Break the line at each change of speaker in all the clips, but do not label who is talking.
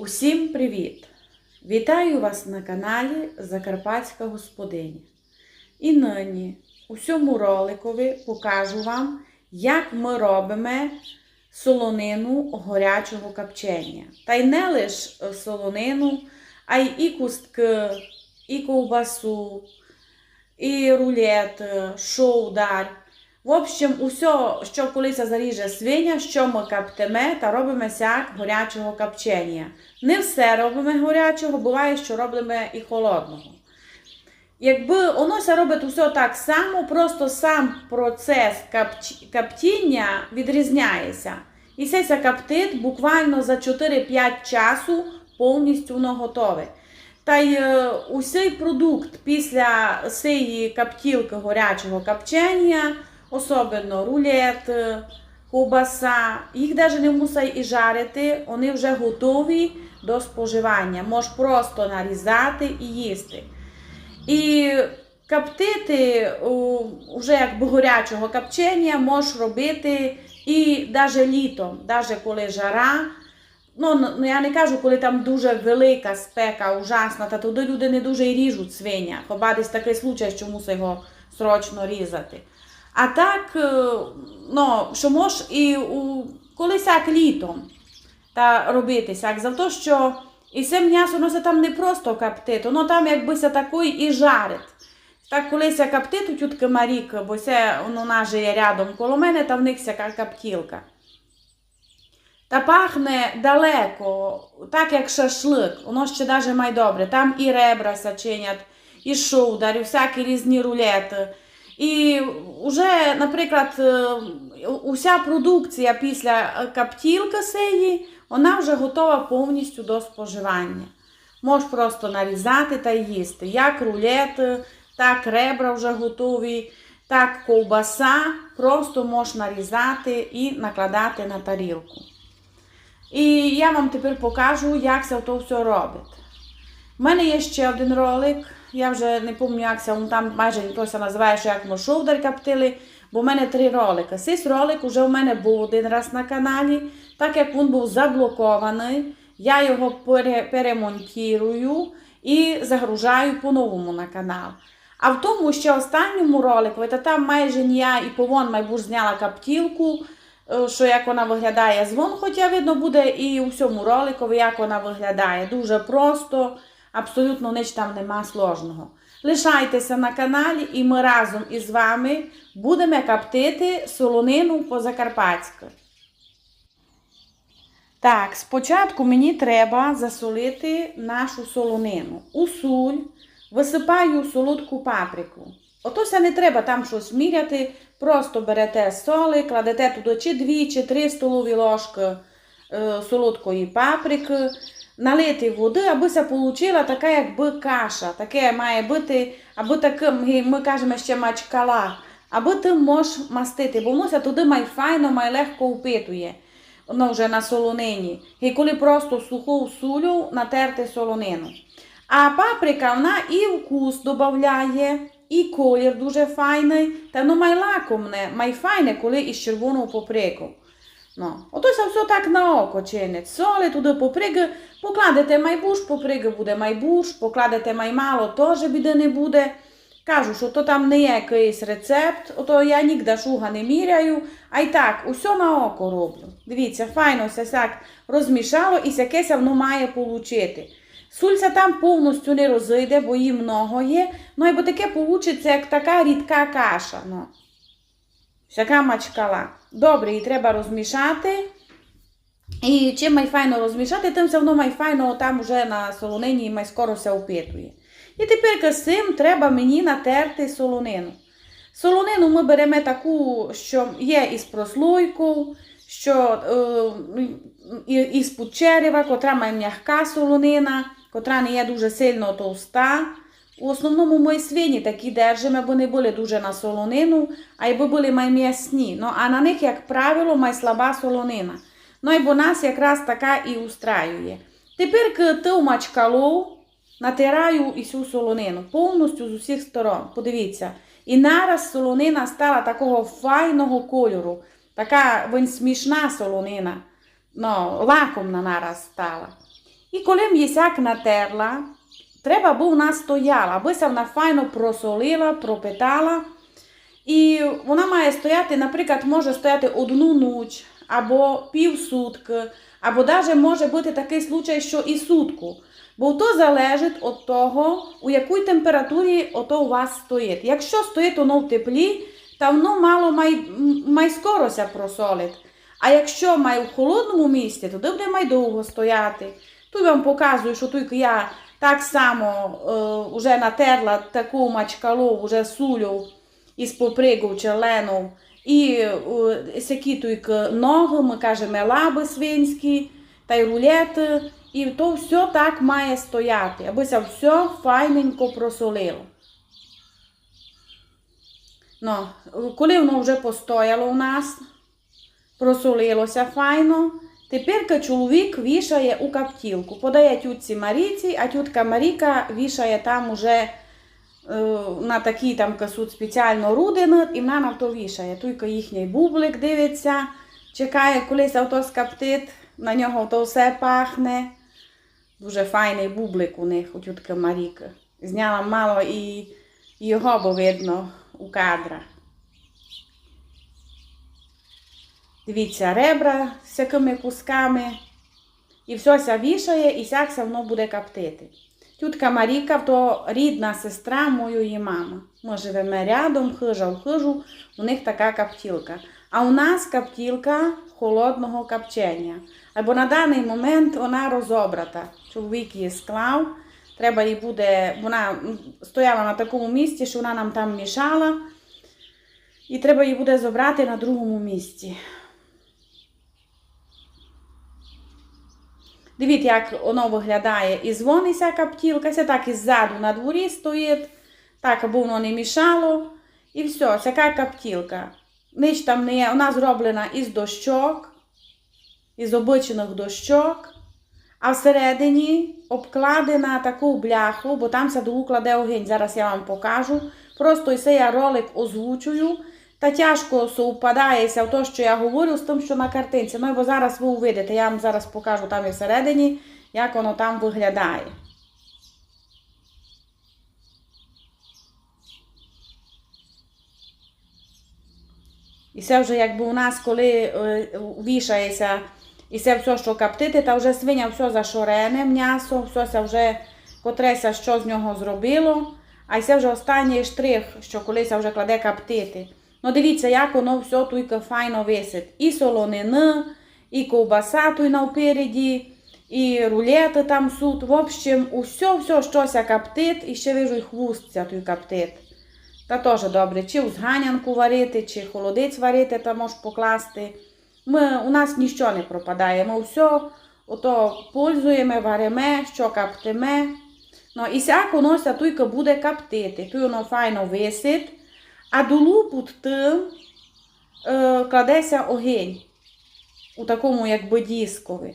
Усім привіт! Вітаю вас на каналі Закарпатська Господиня. І нині у цьому роликові покажу вам, як ми робимо солонину горячого копчення. Та й не лише солонину, а й і кустки, і ковбасу, і рулет, шоудар. В общем, усе, що колись заріже свиня, що ми каптеме та робимо сяк горячого копчення. Не все робимо горячого, буває, що робимо і холодного. Якби воно ся робить усе так само, просто сам процес каптіння відрізняється. І це ся каптить буквально за 4-5 часу повністю воно готове. Та й е, усей продукт після цієї каптілки горячого копчення, особливо рулет, е, ковбаса, їх навіть не мусить і жарити, вони вже готові до споживання. Можеш просто нарізати і їсти. І коптити вже якби горячого копчення можеш робити і навіть літом, навіть коли жара. Ну, ну, я не кажу, коли там дуже велика спека, ужасна, та туди люди не дуже і ріжуть свиня. Хіба десь такий случай, що мусить його срочно різати. А так, е, ну, що можеш і у, колись як літом та робити сяк, за те, що і це м'ясо воно там не просто коптить, воно там якби се такий і жарить. Так колись коптить у тютки Маріки, бо це вона живе рядом коло мене, та в них сяка коптілка. Та пахне далеко, так як шашлик, воно ще навіть має добре. Там і ребра саченять, і шоудар, і всякі різні рулети. І вже, наприклад, е, уся продукція після каптілки сеї, вона вже готова повністю до споживання. Можеш просто нарізати та їсти. Як рулети, так ребра вже готові, так ковбаса, просто можеш нарізати і накладати на тарілку. І я вам тепер покажу, як це то все робить. У мене є ще один ролик, я вже не пам'ятаю, як це, там майже це називає, що як ми шовдар каптили, бо в мене три ролики. Цей ролик вже у мене був один раз на каналі, так як він був заблокований, я його пере, перемонтірую і загружаю по-новому на канал. А в тому ще останньому ролику, та там майже не я і повон майбуж зняла каптілку, е, що як вона виглядає звон, хоча видно буде і у всьому роликові, як вона виглядає. Дуже просто, абсолютно ніч там нема сложного. Лишайтеся на каналі, і ми разом із вами будемо каптити солонину по-закарпатськи. Так, спочатку мені треба засолити нашу солонину. У суль висипаю солодку паприку. Отося не треба там щось міряти, просто берете соли, кладете туди чи 2, чи 3 столові ложки е, солодкої паприки, налити води, аби це получила така якби каша. Таке має бути, аби таке, ми, кажемо ще мачкала, аби ти можеш мастити, бо воно туди май файно, май легко впитує. Воно вже на солонині. І коли просто суху сулю натерти солонину. А паприка вона і вкус додає, і колір дуже файний, та воно май лакомне, май файне, коли із червоного ото це все так на око чинить. Соли туди поприги, покладете майбуш, поприги буде майбуш, покладете маймало, теж біди не буде. Кажу, що то там не є якийсь рецепт, ото я ніде шуга не міряю, а й так, усе на око роблю. Дивіться, файно все сяк розмішало і сякеся воно має получити. Сульця там повністю не розійде, бо її много є, ну і бо таке получиться, як така рідка каша. Ну. Всяка мачкала. Добре, її треба розмішати. І чим май файно розмішати, тим все воно май файно там вже на солонині май скоро все опитує. І тепер з цим треба мені натерти солонину. Солонину ми беремо таку, що є із прослойкою, що е, і- із під черева, котра має м'яка солонина, котра не є дуже сильно товста. У основному ми свині такі держимо, бо не були дуже на солонину, а й були май м'ясні. Ну, а на них, як правило, май слаба солонина. Ну і нас якраз така і устраює. Тепер к ту мачкалу натираю і солонину повністю з усіх сторон. Подивіться. І нараз солонина стала такого файного кольору. Така вон смішна солонина. Ну, лакомна нараз стала. І коли м'ясяк натерла, треба був вона стояла, абися вона файно просолила, пропитала. І вона має стояти, наприклад, може стояти одну ніч, або півсутки, або навіть може бути такий случай, що і сутку. Бо то залежить від того, у якій температурі ото у вас стоїть. Якщо стоїть воно в теплі, то воно мало май, май скорося просолить. А якщо має в холодному місці, то буде май довго стояти. Тут вам показую, що тільки я так само е, вже натерла таку мачкалу, вже сулю із попригу черлену, і е, сякі ноги, ми кажемо лаби свинські, та й рулети, і то все так має стояти, абося все файненько просолило. Ну, коли воно вже постояло у нас, просолилося файно, тепер чоловік вішає у каптілку. Подає тютці Маріці, а тютка Маріка вішає там уже е, на такі там касуть спеціально рудини, і вона на то вішає. Тільки їхній бублик дивиться, чекає, коли авто скаптить, на нього то все пахне. Дуже файний бублик у них, у тютки Маріки. Зняла мало і його бо видно у кадрах. Дивіться, ребра з всякими кусками. І все вішає, і сяк все воно буде каптити. Тютка Маріка то рідна сестра моєї мами. Ми живемо рядом, хижа в хижу, у них така каптілка. А у нас каптілка холодного капчення. Або на даний момент вона розобрата. Чоловік її склав. Треба їй буде, вона стояла на такому місці, що вона нам там мішала. І треба її буде забрати на другому місці. Дивіться, як воно виглядає і дзвониться каптілка, це так і ззаду на дворі стоїть, так, аби воно не мішало. І все, така каптілка. Ніч там не є, вона зроблена із дощок, із обичних дощок, а всередині обкладена таку бляху, бо там саду кладе огінь. Зараз я вам покажу. Просто і це я ролик озвучую. Та тяжко совпадається в те, що я говорю, з тим, що на картинці. Ну, бо зараз ви увидите, я вам зараз покажу там і всередині, як воно там виглядає. І це вже якби у нас, коли е, вішається, і це все, що каптити, та вже свиня все зашорене, м'ясо, все це вже котреся, що з нього зробило. А це вже останній штрих, що колись вже кладе каптити. Ну дивіться, як воно все тільки файно висить. І солонини, і ковбаса тут навпереді, і рулети там суд. В общем, усе, все, щось каптить, і ще вижу, і хвустця той каптить. Та теж добре, чи в зганянку варити, чи холодець варити, та можеш покласти. Ми, у нас нічого не пропадає. Ми все ото пользуємо, варимо, що каптиме. Ну, і сяк воно тільки буде каптити. Тут воно файно висить. А долу під тим е, кладеться огінь у такому якби дискові.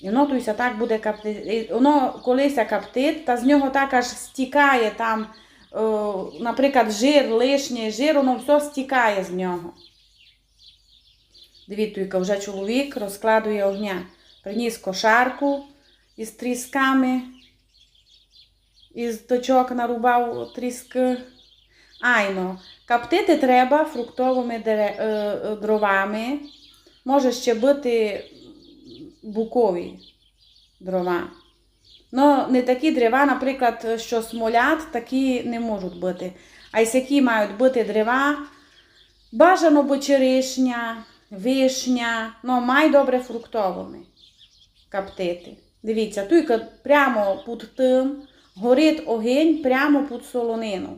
І так буде каптити. Воно колись каптить, та з нього так аж стікає там, е, наприклад, жир, лишній жир, воно все стікає з нього. Дивіться, вже чоловік розкладує огня. Приніс кошарку із трісками, із точок нарубав тріски. Айно, каптити треба фруктовими е, е, дровами. Може ще бути букові дрова. Ну, не такі дерева, наприклад, що смолять, такі не можуть бути. А які мають бути дерева, бажано би черешня, вишня, ну, май добре фруктовими каптити. Дивіться, тільки прямо під тим горить огонь прямо під солонину.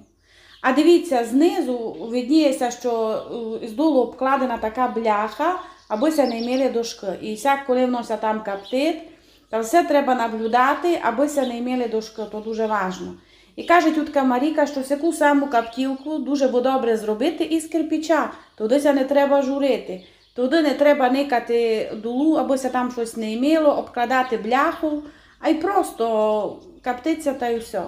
А дивіться, знизу видніється, що е, з долу обкладена така бляха, абися не мали дошки. І всяк, коли там каптить, то все треба наблюдати, абися не мали дошки, то дуже важливо. І каже тютка Маріка, що всяку саму каптілку дуже бо добре зробити із кирпича. Туди ся не треба журити. Туди не треба никати дулу, абися там щось не іміло, обкладати бляху, а й просто каптиться та й все.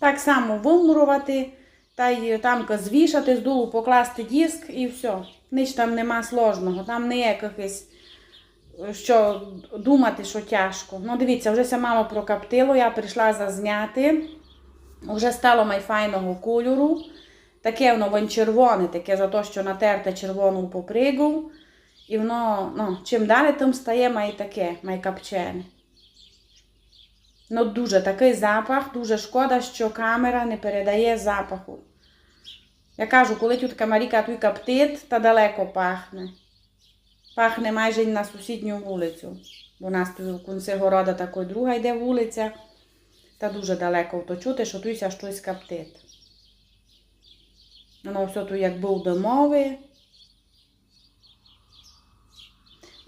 Так само вимурувати, та й там звішати з дулу, покласти диск і все. Ніч там нема сложного, там не є якихось що думати, що тяжко. Ну, дивіться, вже ся мало прокаптило, я прийшла зазняти. Вже стало майфайного кольору. Таке воно вон червоне, таке за те, що натерте червону попригу. І воно, ну, чим далі, тим стає май таке, май капчене. Ну, дуже такий запах, дуже шкода, що камера не передає запаху. Я кажу, коли тітка Маріка тут каптить, та далеко пахне. Пахне майже на сусідню вулицю. Бо у нас тут в кінці города такої друга йде вулиця, та дуже далеко то чути, що тут щось каптить. Воно все тут як був домовий.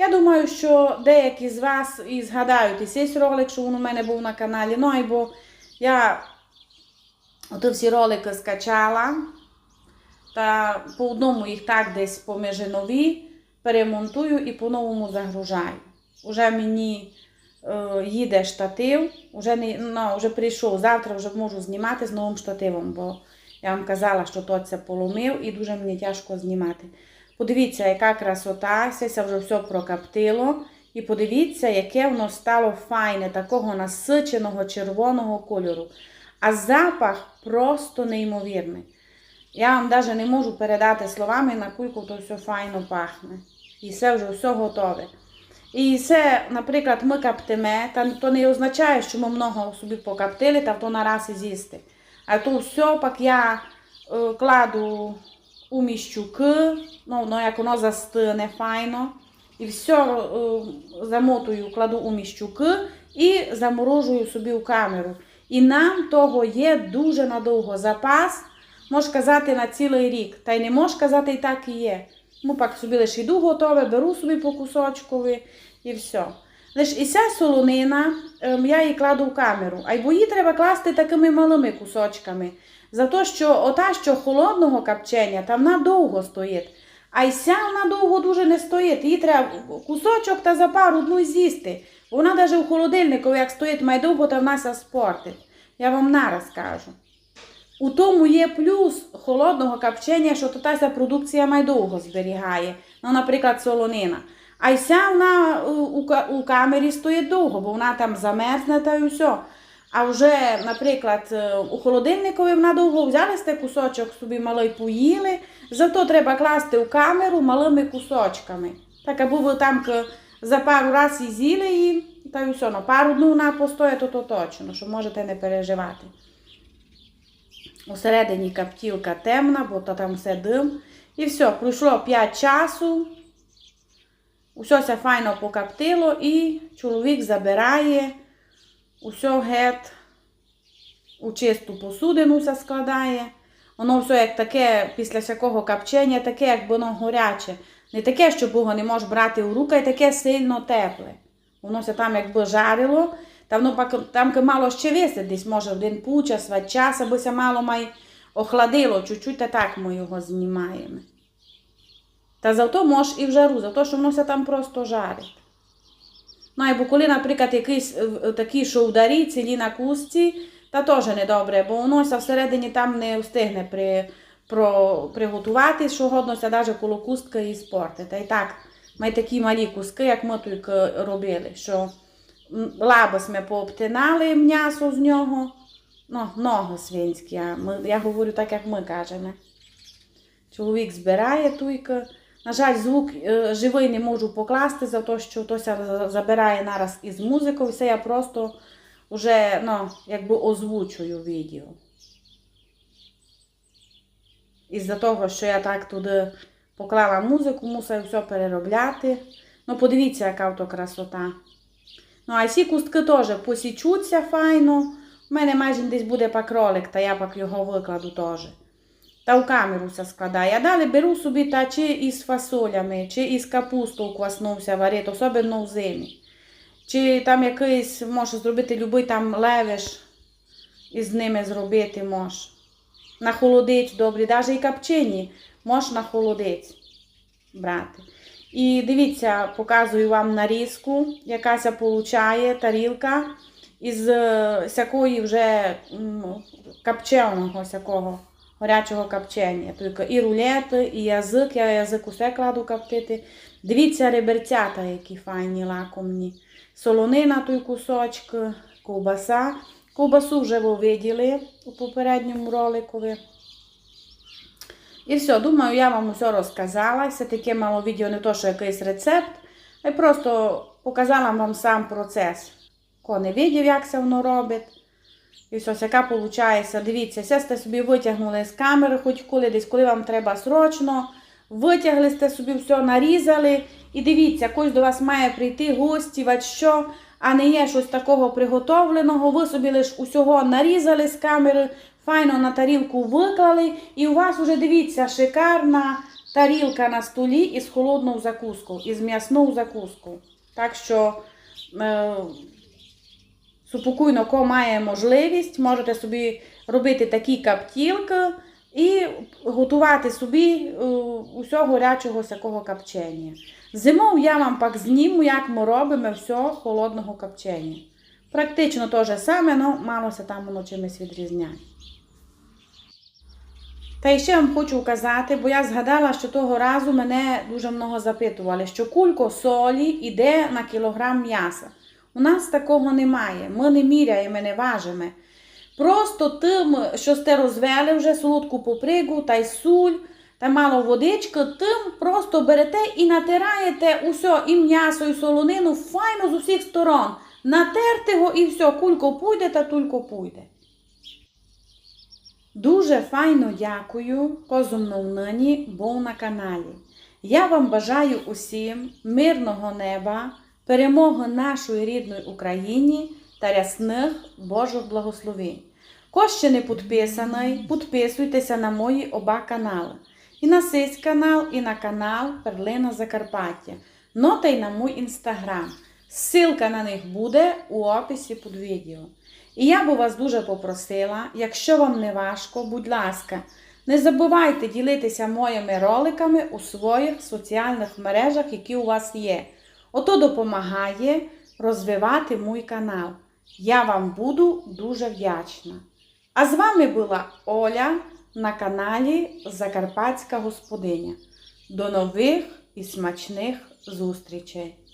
Я думаю, що деякі з вас і згадають і цей ролик, що він у мене був на каналі. Ну, або я ото всі ролики скачала, та по одному їх так десь поміж нові перемонтую і по-новому загружаю. Уже мені е, їде штатив, уже, не, ну, вже прийшов. Завтра вже можу знімати з новим штативом, бо я вам казала, що то це поломив і дуже мені тяжко знімати. Подивіться, яка красота, все вже все прокаптило. І подивіться, яке воно стало файне, такого насиченого червоного кольору. А запах просто неймовірний. Я вам навіть не можу передати словами, на кульку то все файно пахне. І все вже все готове. І все, наприклад, ми каптиме, та то не означає, що ми много собі покаптили та то нараз і з'їсти. А то все пак я е, кладу у міщуки, ну, ну як воно застине файно. І все замотую, кладу у міщуки і заморожую собі у камеру. І нам того є дуже надовго запас, можеш казати на цілий рік. Та й не можеш казати, і так і є. Ну, пак собі лише йду готове, беру собі по кусочкові і все. Лиш і ця солонина, я її кладу в камеру, а й бо її треба класти такими малими кусочками. За те, що ота, що холодного капчення, там вона довго стоїть. А й ся вона довго дуже не стоїть. Її треба кусочок та за пару днів з'їсти. Вона навіть у холодильнику, як стоїть май довго, то вона ся спортить. Я вам нараз кажу. У тому є плюс холодного капчення, що то та продукція май довго зберігає. Ну, наприклад, солонина. А й ся вона у камері стоїть довго, бо вона там замерзне та й все. А вже, наприклад, е, у холодильникові вона довго взяли сте кусочок собі малий поїли, зато треба класти у камеру малими кусочками. Так, аби ви там за пару раз і з'їли її, та й все. Ну, пару днів вона постоїть, то, то точно, що можете не переживати. Усередині каптілка темна, бо то там все дим. І все, пройшло 5 часу. Усе файно покаптило і чоловік забирає усе гет у чисту посудину все складає. Воно все як таке, після всякого капчення, таке, як воно горяче. Не таке, що його не можеш брати в руки, а таке сильно тепле. Воно все там якби жарило, та воно там мало ще висить, десь може один пучас, два час, аби се мало май охладило чуть-чуть, та так ми його знімаємо. Та зато можеш і в жару, за те, що воно все там просто жарить. Ну, або коли, наприклад, якийсь е, такі шовдарі цілі на кустці, та теж недобре, бо воно всередині там не встигне при, про, приготувати, що годнося навіть коло кустки і спорти. Та й так, май такі малі куски, як ми тільки робили, що лабос ми пообтинали м'ясо з нього, ну, ноги свинські, ми, я говорю так, як ми кажемо. Чоловік збирає туйка. На жаль, звук е, живий не можу покласти, за те, що Тося забирає нараз із музикою. Все я просто вже ну, якби озвучую відео. Із-за того, що я так туди поклала музику, мусив все переробляти. Ну, подивіться, яка то красота. Ну, а ці кустки теж посічуться файно. У мене майже десь буде пак ролик, та я пак його викладу теж. Та в камеру все складаю. А далі беру собі та чи із фасолями, чи із капустою кваснувся варити, особливо в зимі. Чи там якийсь може зробити любий там левиш із ними зробити може. На холодець добрі, навіть і капчині можеш на холодець брати. І дивіться, показую вам нарізку, яка ся получає тарілка із е, всякої вже м, капченого всякого горячого капчення. Тільки і рулети, і язик, я язик усе кладу каптити. Дивіться реберцята, які файні лакомні. Солонина той кусочок, ковбаса. Ковбасу вже ви виділи у попередньому роликові. І все, думаю, я вам усе розказала. Все таке мало відео, не то, що якийсь рецепт, а просто показала вам сам процес. Хто не видів, як це воно робить. І все, яка виходить. Дивіться, все сте собі витягнули з камери, хоч коли десь, коли вам треба срочно. Витягли сте собі все, нарізали. І дивіться, когось до вас має прийти гості, що, а не є щось такого приготовленого. Ви собі лише усього нарізали з камери, файно на тарілку виклали. І у вас уже дивіться, шикарна тарілка на столі із холодною закускою, із м'ясною закускою. Так що. Е- Супокійно, кого має можливість, можете собі робити такі каптілки і готувати собі е, усього гарячого всякого капчення. Зимою я вам пак зніму, як ми робимо все холодного капчення. Практично те же саме, але мало малося там воно чимось відрізняє. Та ще вам хочу казати, бо я згадала, що того разу мене дуже много запитували, що кулько солі йде на кілограм м'яса. У нас такого немає. Ми не міряємо, не важимо. Просто тим, що сте розвели вже солодку попригу та й суль, та мало водички, тим просто берете і натираєте усе, і м'ясо, і солонину файно з усіх сторон. Натерте його і все, кулько пуйде та тулько пуйде. Дуже файно дякую, козумно нині був на каналі. Я вам бажаю усім мирного неба, перемоги нашої рідної Україні та рясних Божих благословень. Хто ще не підписаний, підписуйтеся на мої оба канали. І на сей канал, і на канал Перлина Закарпаття. Ну та й на мій інстаграм. Ссылка на них буде у описі під відео. І я би вас дуже попросила, якщо вам не важко, будь ласка, не забувайте ділитися моїми роликами у своїх соціальних мережах, які у вас є. Ото допомагає розвивати мій канал. Я вам буду дуже вдячна. А з вами була Оля на каналі Закарпатська Господиня. До нових і смачних зустрічей!